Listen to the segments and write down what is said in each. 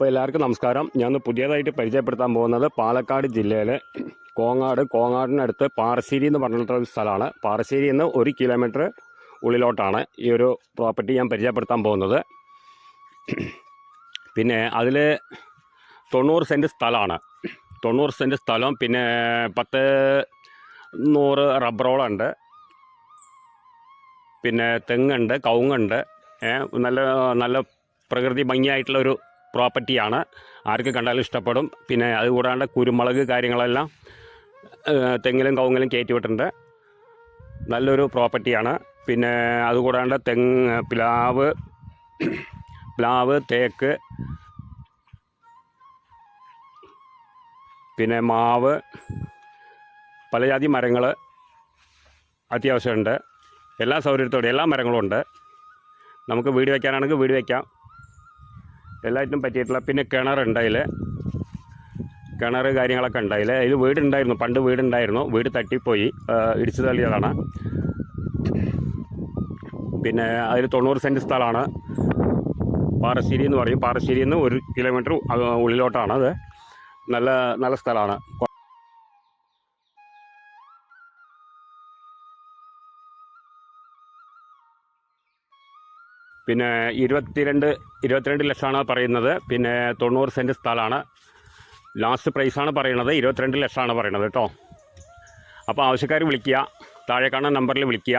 അപ്പോൾ എല്ലാവർക്കും നമസ്കാരം. ഞാൻ പുതിയതായിട്ട് പരിചയപ്പെടുത്താൻ പോകുന്നത് പാലക്കാട് ജില്ലയിലെ കോങ്ങാട് കോങ്ങാടിനടുത്ത് പാറശ്ശേരി എന്ന് പറഞ്ഞിട്ടുള്ള ഒരു സ്ഥലമാണ്. പാറശ്ശേരി എന്ന് ഒരു കിലോമീറ്റർ ഉള്ളിലോട്ടാണ് ഈ ഒരു പ്രോപ്പർട്ടി ഞാൻ പരിചയപ്പെടുത്താൻ പോകുന്നത്. പിന്നെ അതിൽ തൊണ്ണൂറ് സെന്റ് സ്ഥലമാണ്. തൊണ്ണൂറ് സെന്റ് സ്ഥലം പിന്നെ പത്ത് നൂറ് റബ്ബറോളുണ്ട് പിന്നെ തെങ്ങുണ്ട് കവുങ്ങുണ്ട് നല്ല നല്ല പ്രകൃതി ഭംഗിയായിട്ടുള്ള ഒരു പ്രോപ്പർട്ടിയാണ് ആർക്ക് കണ്ടാലും ഇഷ്ടപ്പെടും. പിന്നെ അതുകൂടാണ്ട് കുരുമുളക് കാര്യങ്ങളെല്ലാം തെങ്ങിലും കവുങ്ങിലും കയറ്റി വിട്ടിട്ടുണ്ട് നല്ലൊരു പ്രോപ്പർട്ടിയാണ് പിന്നെ അതുകൂടാണ്ട് തെങ്ങ് പ്ലാവ് പ്ലാവ് തേക്ക് പിന്നെ മാവ് പലജാതി മരങ്ങൾ അത്യാവശ്യമുണ്ട്. എല്ലാ സൗകര്യത്തോടെ എല്ലാ മരങ്ങളും ഉണ്ട്. നമുക്ക് വീട് വയ്ക്കാനാണെങ്കിൽ വീട് വയ്ക്കാം എല്ലാറ്റിനും പറ്റിയിട്ടില്ല പിന്നെ കിണറുണ്ട് അതിൽ കിണർ കാര്യങ്ങളൊക്കെ ഉണ്ടായില്ല അതിൽ വീടുണ്ടായിരുന്നു പണ്ട് വീടുണ്ടായിരുന്നു. വീട് തട്ടിപ്പോയി ഇടിച്ചു തള്ളിയതാണ്. പിന്നെ അതിൽ തൊണ്ണൂറ് സെന്റ് സ്ഥലമാണ്. പാറശ്ശേരി എന്ന് പറയും. പാറശ്ശേരിയിൽ നിന്ന് ഒരു കിലോമീറ്റർ ഉള്ളിലോട്ടാണ് അത്. നല്ല നല്ല സ്ഥലമാണ്. പിന്നെ ഇരുപത്തിരണ്ട് ഇരുപത്തിരണ്ട് ലക്ഷമാണ് പറയുന്നത്. പിന്നെ തൊണ്ണൂറ് സെന്റ് സ്ഥലമാണ്. ലാസ്റ്റ് പ്രൈസാണ് പറയുന്നത്. ഇരുപത്തിരണ്ട് ലക്ഷമാണ് പറയുന്നത് കേട്ടോ. അപ്പോൾ ആവശ്യക്കാർ വിളിക്കുക. താഴെ കാണുന്ന നമ്പറിൽ വിളിക്കുക.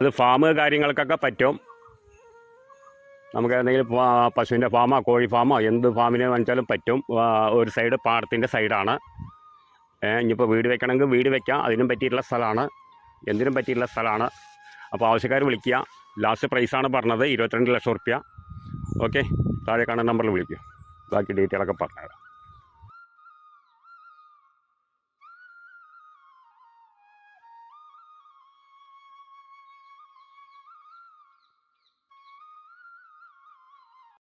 അത് ഫാം കാര്യങ്ങൾക്കൊക്കെ പറ്റും. നമുക്ക് എന്തെങ്കിലും പശുവിന്റെ ഫാമോ കോഴി ഫാമോ എന്ത് ഫാമിനെ വാങ്ങിച്ചാലും പറ്റും. ഒരു സൈഡ് പാടത്തിന്റെ സൈഡാണ്. ഇനിയിപ്പോൾ വീട് വെക്കണമെങ്കിൽ വീട് വെക്കാം. അതിനും പറ്റിയിട്ടുള്ള സ്ഥലമാണ്. എന്തിനും പറ്റിയിട്ടുള്ള സ്ഥലമാണ്. അപ്പോൾ ആവശ്യക്കാർ വിളിക്കുക. ലാസ്റ്റ് പ്രൈസാണ് പറഞ്ഞത്. ഇരുപത്തിരണ്ട് ലക്ഷം റുപ്യ ഓക്കെ താഴെ കാണുന്ന നമ്പറിൽ വിളിക്കുക. ബാക്കി ഡീറ്റെയിലൊക്കെ പറഞ്ഞുതരാം.